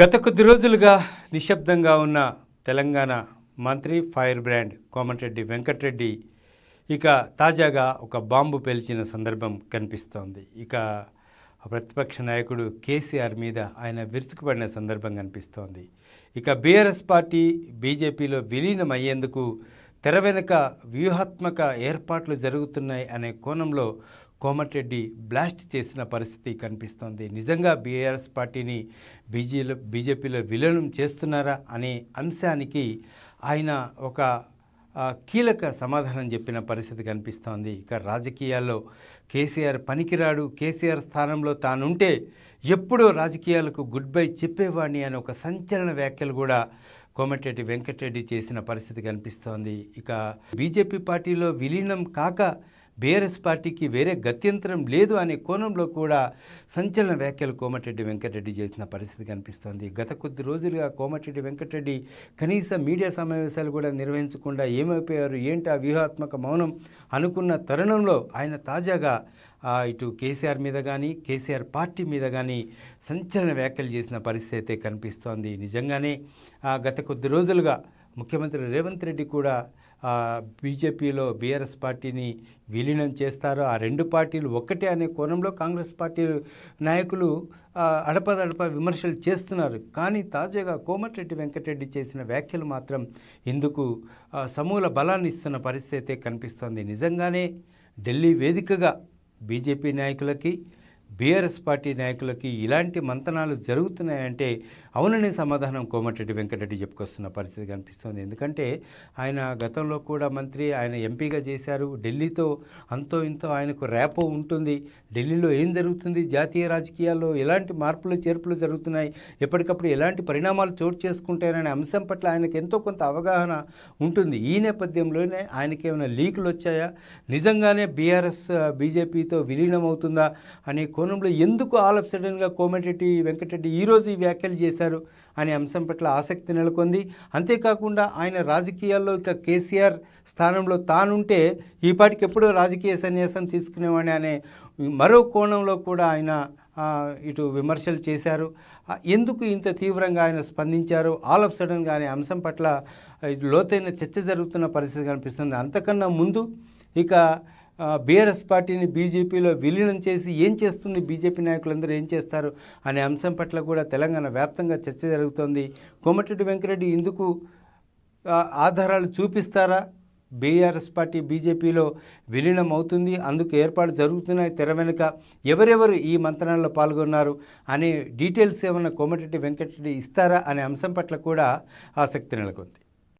గత కొద్ది రోజులుగా నిశ్శబ్దంగా ఉన్న తెలంగాణ మంత్రి ఫైర్ బ్రాండ్ కోమటిరెడ్డి వెంకటరెడ్డి ఇక తాజాగా ఒక బాంబు పేల్చిన సందర్భం కనిపిస్తోంది. ఇక ప్రతిపక్ష నాయకుడు కేసీఆర్ మీద ఆయన విరుచుకుపడిన సందర్భం కనిపిస్తోంది. ఇక బీఆర్ఎస్ పార్టీ బీజేపీలో విలీనం అయ్యేందుకు తెర వెనుక వ్యూహాత్మక ఏర్పాట్లు జరుగుతున్నాయి అనే కోణంలో కోమటిరెడ్డి బ్లాస్ట్ చేసిన పరిస్థితి కనిపిస్తోంది. నిజంగా బీఆర్ఎస్ పార్టీని బీజేలో బీజేపీలో విలీనం చేస్తున్నారా అనే అంశానికి ఆయన ఒక కీలక సమాధానం చెప్పిన పరిస్థితి కనిపిస్తోంది. ఇక రాజకీయాల్లో కేసీఆర్ పనికిరాడు. కేసీఆర్ స్థానంలో తానుంటే ఎప్పుడో రాజకీయాలకు గుడ్ బై చెప్పేవాడిని అని ఒక సంచలన వ్యాఖ్యలు కూడా కోమటిరెడ్డి వెంకటరెడ్డి చేసిన పరిస్థితి కనిపిస్తోంది. ఇక బీజేపీ పార్టీలో విలీనం కాక బీఆర్ఎస్ పార్టీకి వేరే గత్యంతరం లేదు అనే కోణంలో కూడా సంచలన వ్యాఖ్యలు కోమటిరెడ్డి వెంకటరెడ్డి చేసిన పరిస్థితి కనిపిస్తోంది. గత కొద్ది రోజులుగా కోమటిరెడ్డి వెంకటరెడ్డి కనీస మీడియా సమావేశాలు కూడా నిర్వహించకుండా ఏమైపోయారు? ఏంటి ఆ వ్యూహాత్మక మౌనం? అనుకున్న తరుణంలో ఆయన తాజాగా ఇటు కేసీఆర్ మీద కానీ కేసీఆర్ పార్టీ మీద కానీ సంచలన వ్యాఖ్యలు చేసిన పరిస్థితి అయితే కనిపిస్తోంది. నిజంగానే గత కొద్ది రోజులుగా ముఖ్యమంత్రి రేవంత్ రెడ్డి కూడా బీజేపీలో బీఆర్ఎస్ పార్టీని విలీనం చేస్తారో ఆ రెండు పార్టీలు ఒక్కటే అనే కోణంలో కాంగ్రెస్ పార్టీ నాయకులు అడపదడప విమర్శలు చేస్తున్నారు. కానీ తాజాగా కోమటిరెడ్డి వెంకటరెడ్డి చేసిన వ్యాఖ్యలు మాత్రం ఇందుకు సమూల బలాన్ని ఇస్తున్న పరిస్థితి కనిపిస్తోంది. నిజంగానే ఢిల్లీ వేదికగా బీజేపీ నాయకులకి బీఆర్ఎస్ పార్టీ నాయకులకి ఇలాంటి మంతనాలు జరుగుతున్నాయంటే అవునని సమాధానం కోమటిరెడ్డి వెంకటరెడ్డి చెప్పుకొస్తున్న పరిస్థితి కనిపిస్తుంది ఎందుకంటే ఆయన గతంలో కూడా మంత్రి ఆయన ఎంపీగా చేశారు. ఢిల్లీతో అంతో ఇంతో ఆయనకు ర్యాపో ఉంటుంది. ఢిల్లీలో ఏం జరుగుతుంది? జాతీయ రాజకీయాల్లో ఎలాంటి మార్పులు చేర్పులు జరుగుతున్నాయి? ఎప్పటికప్పుడు ఎలాంటి పరిణామాలు చోటు చేసుకుంటాయనే అంశం పట్ల ఆయనకు ఎంతో కొంత అవగాహన ఉంటుంది. ఈ నేపథ్యంలోనే ఆయనకి ఏమైనా లీకులు వచ్చాయా? నిజంగానే బీఆర్ఎస్ బీజేపీతో విలీనం అవుతుందా అనే కోణంలో ఎందుకు ఆల్ ఆఫ్ సడన్గా కోమటిరెడ్డి వెంకటరెడ్డి ఈరోజు ఈ వ్యాఖ్యలు చేశారు అనే అంశం పట్ల ఆసక్తి నెలకొంది. అంతేకాకుండా ఆయన రాజకీయాల్లో ఇక కేసీఆర్ స్థానంలో తానుంటే ఈపాటికి ఎప్పుడో రాజకీయ సన్యాసం తీసుకునేవాడిని అనే మరో కోణంలో కూడా ఆయన ఇటు విమర్శలు చేశారు. ఎందుకు ఇంత తీవ్రంగా ఆయన స్పందించారు? ఆల్ ఆఫ్ సడన్గా అనే అంశం పట్ల లోతైన చర్చ జరుగుతున్న పరిస్థితి కనిపిస్తుంది. అంతకన్నా ముందు ఇక బీఆర్ఎస్ పార్టీని బీజేపీలో విలీనం చేసి ఏం చేస్తుంది? బీజేపీ నాయకులందరూ ఏం చేస్తారు? అనే అంశం పట్ల కూడా తెలంగాణ వ్యాప్తంగా చర్చ జరుగుతోంది. కోమటిరెడ్డి వెంకరెడ్డి ఇందుకు ఆధారాలు చూపిస్తారా? బీఆర్ఎస్ పార్టీ బీజేపీలో విలీనం అవుతుంది. అందుకు ఏర్పాటు జరుగుతున్నాయి తెర వెనుక. ఎవరెవరు ఈ మంత్రణలో పాల్గొన్నారు అనే డీటెయిల్స్ ఏమన్నా కోమటిరెడ్డి వెంకటరెడ్డి ఇస్తారా? అనే అంశం పట్ల కూడా ఆసక్తి నెలకొంది.